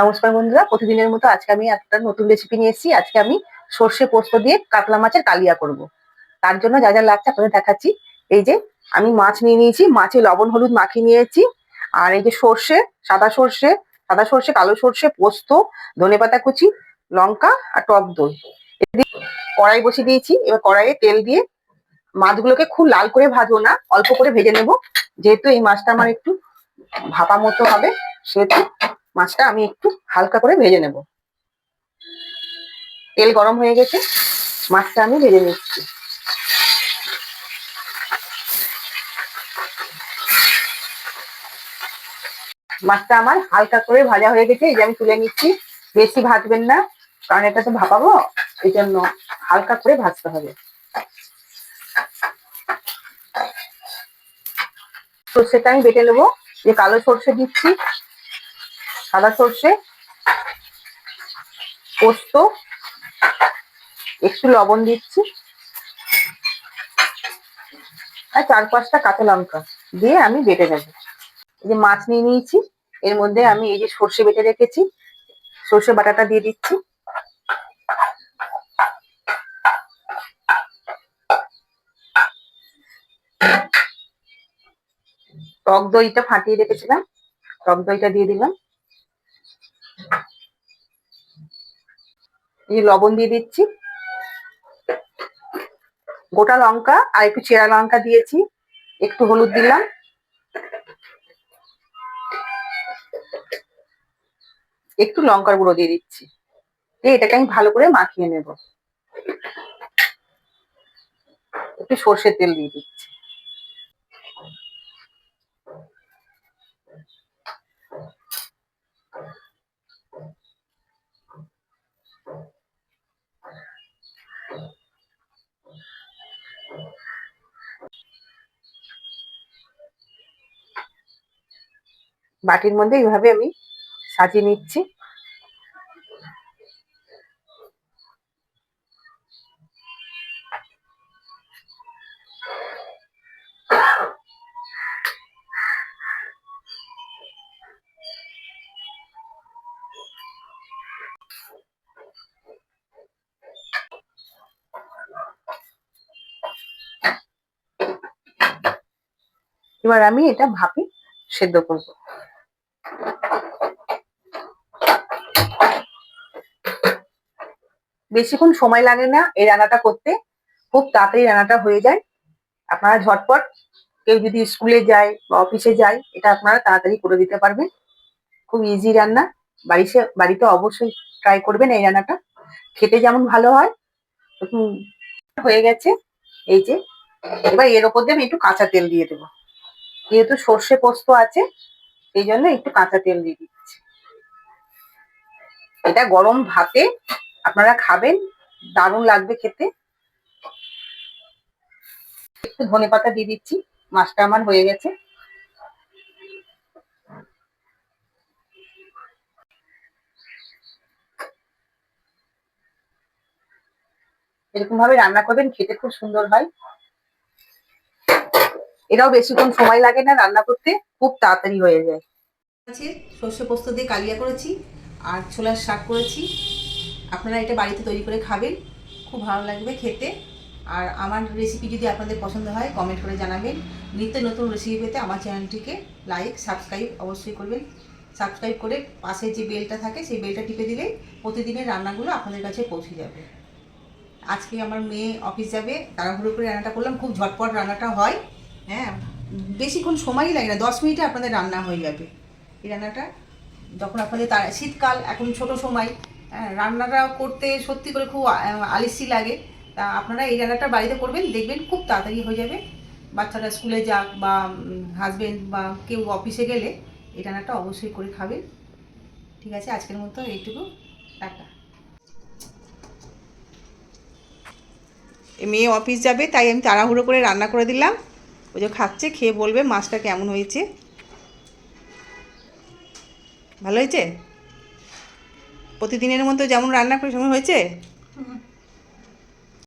নমস্কার বন্ধুরা, প্রতিদিনের মতো আজকে আমি একটা নতুন রেসিপি নিয়ে এসেছি। আজকে আমি সর্ষে পোস্ত দিয়ে কাতলা মাছের কালিয়া করব। তার জন্য যা যা লাগছে আপনাদের দেখাচ্ছি। এই যে আমি মাছ নিয়ে নিয়েছি, মাছে লবণ, হলুদ মাখিয়ে নিয়েছি। আর এই যে সর্ষে, সাদা সর্ষে সাদা সর্ষে, কালো সর্ষে, পোস্ত ধনেপাতা কুচি, লঙ্কা আর টক দই। কড়াই বসিয়ে দিয়েছি। এবার কড়াইয়ে তেল দিয়ে মাছগুলোকে খুব লাল করে ভাজবো না, অল্প করে ভেজে নেব। যেহেতু এই মাছটা আমার একটু ভাপা মতো হবে, সেহেতু মাছটা আমি একটু হালকা করে ভেজে নেব। তেল গরম হয়ে গেছে, মাছটা আমি ভেজে নিচ্ছি। মাছটা আমার হালকা করে ভাজা হয়ে গেছে, এই যে আমি তুলে নিচ্ছি। বেশি ভাজবেন না, কারণ এটা তো ভাপাবো, এই জন্য হালকা করে ভাজতে হবে। সর্ষেটা আমি বেটে নেব, যে কালো সর্ষে দিচ্ছি সাদা সর্ষে, পোস্ত, একটু লবণ দিচ্ছি, আর চার পাঁচটা কাঁচা লঙ্কা দিয়ে আমি বেটে নেব। এই যে মাছ নিয়ে নিয়েছি, এর মধ্যে আমি এই যে সর্ষে বেটে রেখেছি, সর্ষে বাটাটা দিয়ে দিচ্ছি। টক দইটা ফাটিয়ে রেখেছিলাম, টক দইটা দিয়ে দিলাম। এই লবণ দিয়ে দিচ্ছি। গোটা লঙ্কা, আর একটু চেরা লঙ্কা দিয়েছি, একটু হলুদ দিলাম। একটু লঙ্কার গুঁড়ো দিয়ে দিচ্ছি। দিয়ে এটাকে আমি ভালো করে মাখিয়ে নেব। একটু সর্ষের তেল দিয়ে দিচ্ছি। বাটির মধ্যে এইভাবে আমি সাজিয়ে নিচ্ছি। এবার আমি এটা ভাপে সেদ্ধ করব। বেশিক্ষণ সময় লাগে না এই রান্নাটা করতে। খুব তাড়াতাড়ি রান্নাটা হয়ে যায়। আপনারা ঝটপট কেউ যদি স্কুলে যায় বা অফিসে যায়, এটা আপনারা তাড়াতাড়ি করে দিতে পারবেন। খুব ইজি রান্না। বাড়িতে বাড়িতে অবশ্যই ট্রাই করবেন এই রান্নাটা। খেতে যেমন ভালো হয় হয়ে গেছে। এই যে, এবার এর ওপর দিয়ে আমি একটু কাঁচা তেল দিয়ে দেবো। যেহেতু সর্ষে পোস্ত আছে এই জন্য একটু কাঁচা তেল দিয়ে দিচ্ছি। এটা গরম ভাতে আপনারা খাবেন, দারুণ লাগবে খেতে। একটু ধনে পাতা দিয়ে দিচ্ছি, মাছটা আমার হয়ে গেছে। এরকম ভাবে রান্না করবেন, খেতে খুব সুন্দর হয়। এটাও বেশিক্ষণ সময় লাগে না রান্না করতে, খুব তাড়াতাড়ি হয়ে যায়। সর্ষে পোস্ত দিয়ে কালিয়া করেছি, আর ছোলার শাক করেছি। আপনারা এটা বাড়িতে তৈরি করে খাবেন, খুব ভালো লাগবে খেতে। আর আমার রেসিপি যদি আপনাদের পছন্দ হয় কমেন্ট করে জানাবেন। নিত্য নতুন রেসিপি পেতে আমার চ্যানেলটিকে লাইক সাবস্ক্রাইব অবশ্যই করবেন। সাবস্ক্রাইব করে পাশে যে বেলটা থাকে, সেই বেলটা টিপে দিলে প্রতিদিনের রান্নাগুলো আপনাদের কাছে পৌঁছে যাবে। আজকে আমার মেয়ে অফিস যাবে, তাড়াহুড়ো করে রান্নাটা করলাম, খুব ঝটপট রান্নাটা হয়। হ্যাঁ বেশিক্ষণ সময়ই লাগে না, দশ মিনিটে আপনাদের রান্না হয়ে যাবে। এই রান্নাটা যখন আপনাদের তার শীতকাল, এখন ছোট সময় রান্নাটা করতে সত্যি করে খুব আলিসি লাগে। তা আপনারা এই রান্নাটা বাড়িতে করবেন, দেখবেন খুব তাড়াতাড়ি হয়ে যাবে। বাচ্চারা স্কুলে যাক বা হাজবেন্ড বা কেউ অফিসে গেলে এই রান্নাটা অবশ্যই করে খাবেন। ঠিক আছে, আজকের মতো এইটুকু। টাটা। মেয়ে অফিস যাবে, তাই আমি তাড়াহুড়ো করে রান্না করে দিলাম। ওই যে খাচ্ছে, খেয়ে বলবে মাছটা কেমন হয়েছে। ভালো হয়েছে? প্রতিদিনের মতো যেমন রান্না করি সময় হয়েছে?